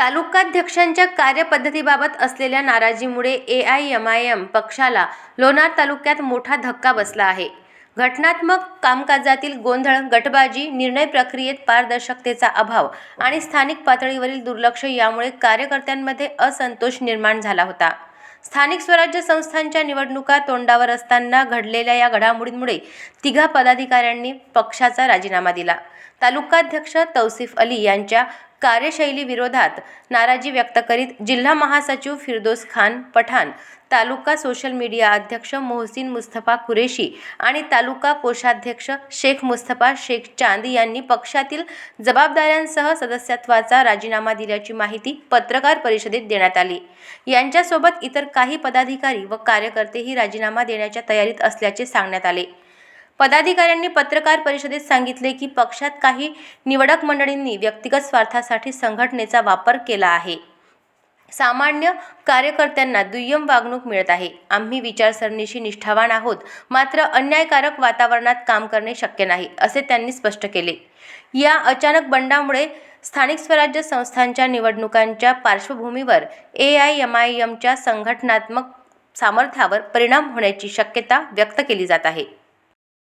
तालुकाध्यक्षांच्या कार्यपद्धतीबाबत असलेल्या नाराजीमुळे A I M I M पक्षाला लोणार तालुक्यात मोठा धक्का बसला आहे. घटनात्मक कामकाजातील गोंधळ गटबाजी निर्णय प्रक्रियेत पारदर्शकतेचा अभाव आणि स्थानिक पातळीवरील दुर्लक्ष यामुळे कार्यकर्त्यांमध्ये असंतोष निर्माण झाला होता. स्थानिक स्वराज्य संस्थांच्या निवडणुका तोंडावर असताना घडलेल्या या घडामोडींमुळे तिघा पदाधिकाऱ्यांनी पक्षाचा राजीनामा दिला. तालुकाध्यक्ष तौसिफ अली यांच्या कार्यशैली विरोधात नाराजी व्यक्त करीत जिल्हा महासचिव फिरदोस खान पठाण तालुका सोशल मीडिया अध्यक्ष मोहसिन मुस्तफा कुरेशी आणि तालुका कोषाध्यक्ष शेख मुस्तफा शेख चांद यांनी पक्षातील जबाबदाऱ्यांसह सदस्यत्वाचा राजीनामा दिल्याची माहिती पत्रकार परिषदेत देण्यात आली. यांच्यासोबत इतर काही पदाधिकारी व कार्यकर्तेही राजीनामा देण्याच्या तयारीत असल्याचे सांगण्यात आले. पदाधिकाऱ्यांनी पत्रकार परिषदेत सांगितले की पक्षात काही निवडक मंडळींनी व्यक्तिगत स्वार्थासाठी संघटनेचा वापर केला आहे. सामान्य कार्यकर्त्यांना दुय्यम वागणूक मिळत आहे. आम्ही विचारसरणीशी निष्ठावान आहोत. मात्र अन्यायकारक वातावरणात काम करणे शक्य नाही असे त्यांनी स्पष्ट केले. या अचानक बंडामुळे स्थानिक स्वराज्य संस्थांच्या निवडणुकांच्या पार्श्वभूमीवर ए आय एम आय एमच्या संघटनात्मक सामर्थ्यावर परिणाम होण्याची शक्यता व्यक्त केली जात आहे.